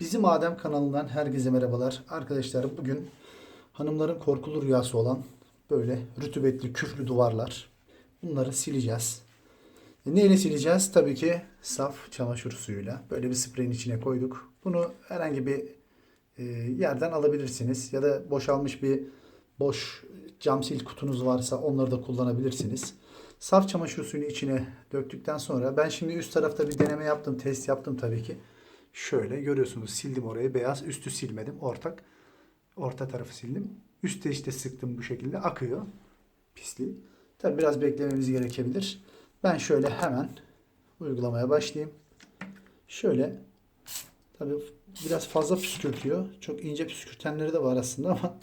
Bizim Adem kanalından herkese merhabalar. Arkadaşlar bugün hanımların korkulu rüyası olan böyle rütubetli küflü duvarlar. Bunları sileceğiz. E, neyle sileceğiz? Tabii ki saf çamaşır suyuyla. Böyle bir spreyin içine koyduk. Bunu herhangi bir e, yerden alabilirsiniz. Ya da boşalmış bir boş cam sil kutunuz varsa onları da kullanabilirsiniz. Saf çamaşır suyunu içine döktükten sonra ben şimdi üst tarafta bir deneme yaptım, test yaptım tabii ki. Şöyle görüyorsunuz sildim orayı beyaz, üstü silmedim ortak. Orta tarafı sildim. Üstte işte sıktım bu şekilde akıyor pisliği. Tabii biraz beklememiz gerekebilir. Ben şöyle hemen uygulamaya başlayayım. Şöyle tabii biraz fazla püskürtüyor. Çok ince püskürtenleri de var aslında ama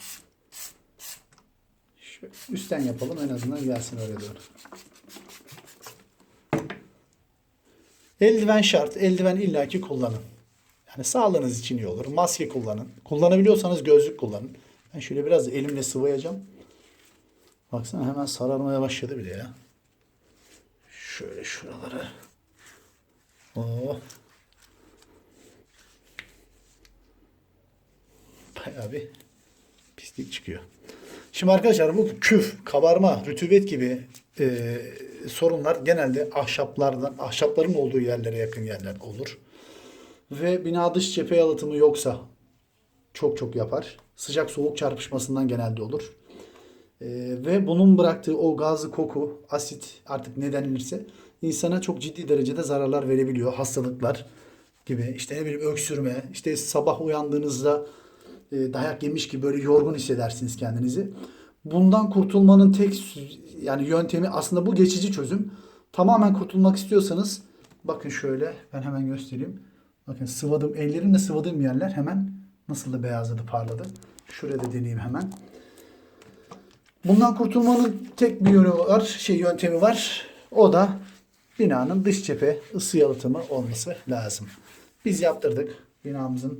Şöyle üstten yapalım en azından gelsin öyle doğru. Eldiven şart. Eldiven illaki kullanın. Yani sağlığınız için iyi olur. Maske kullanın. Kullanabiliyorsanız gözlük kullanın. Ben şöyle biraz elimle sıvayacağım. Baksana hemen sararmaya başladı bile ya. Şöyle şuraları. Oo. Bayağı bir pislik çıkıyor. Şimdi arkadaşlar bu küf, kabarma, rütubet gibi e, sorunlar genelde ahşaplardan, ahşapların olduğu yerlere yakın yerler olur. Ve bina dış cephe yalıtımı yoksa çok çok yapar. Sıcak soğuk çarpışmasından genelde olur. E, ve bunun bıraktığı o gazlı koku, asit artık ne denilirse insana çok ciddi derecede zararlar verebiliyor. Hastalıklar gibi işte ne bileyim öksürme, işte sabah uyandığınızda e, dayak yemiş gibi böyle yorgun hissedersiniz kendinizi. Bundan kurtulmanın tek yani yöntemi aslında bu geçici çözüm. Tamamen kurtulmak istiyorsanız bakın şöyle ben hemen göstereyim. Bakın sıvadım ellerimle sıvadığım yerler hemen nasıl da beyazladı parladı. Şurada da deneyeyim hemen. Bundan kurtulmanın tek bir yönü var, şey yöntemi var. O da binanın dış cephe ısı yalıtımı olması lazım. Biz yaptırdık binamızın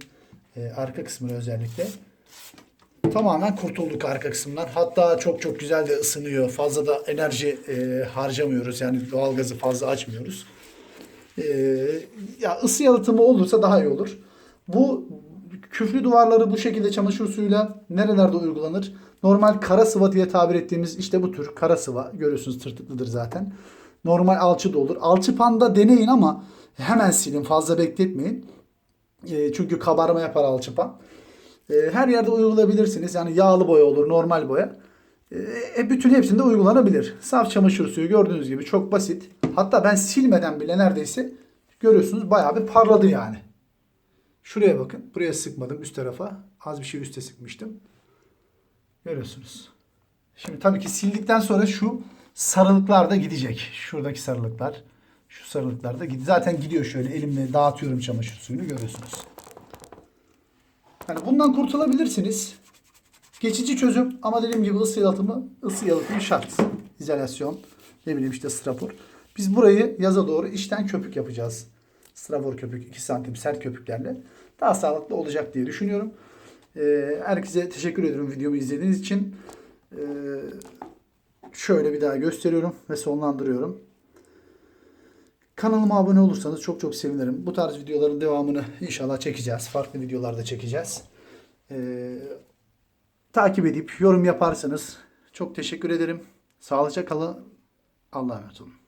e, arka kısmını özellikle. Tamamen kurtulduk arka kısımdan. Hatta çok çok güzel de ısınıyor. Fazla da enerji e, harcamıyoruz. Yani doğalgazı fazla açmıyoruz. E, ya ısı yalıtımı olursa daha iyi olur. Bu küflü duvarları bu şekilde çamaşır suyuyla nerelerde uygulanır? Normal kara sıva diye tabir ettiğimiz işte bu tür kara sıva. Görüyorsunuz tırtıklıdır zaten. Normal alçı da olur. Alçıpanda deneyin ama hemen silin. Fazla bekletmeyin. E, çünkü kabarma yapar alçıpan. E, her yerde uygulayabilirsiniz. Yani yağlı boya olur, normal boya. E, bütün hepsinde uygulanabilir. Saf çamaşır suyu gördüğünüz gibi çok basit. Hatta ben silmeden bile neredeyse görüyorsunuz bayağı bir parladı yani. Şuraya bakın. Buraya sıkmadım üst tarafa. Az bir şey üste sıkmıştım. Görüyorsunuz. Şimdi tabii ki sildikten sonra şu sarılıklar da gidecek. Şuradaki sarılıklar. Şu sarılıklar da gidiyor. Zaten gidiyor şöyle elimle dağıtıyorum çamaşır suyunu görüyorsunuz. Hani bundan kurtulabilirsiniz. Geçici çözüm ama dediğim gibi ısı yalıtımı, ısı yalıtımı şart. İzolasyon, ne bileyim işte strapor. Biz burayı yaza doğru içten köpük yapacağız. Strapor köpük 2 santim sert köpüklerle. Daha sağlıklı olacak diye düşünüyorum. Ee, herkese teşekkür ediyorum videomu izlediğiniz için. Ee, şöyle bir daha gösteriyorum ve sonlandırıyorum. Kanalıma abone olursanız çok çok sevinirim. Bu tarz videoların devamını inşallah çekeceğiz. Farklı videolarda çekeceğiz. Ee, takip edip yorum yaparsanız çok teşekkür ederim. Sağlıcakla kalın. Allah'a emanet olun.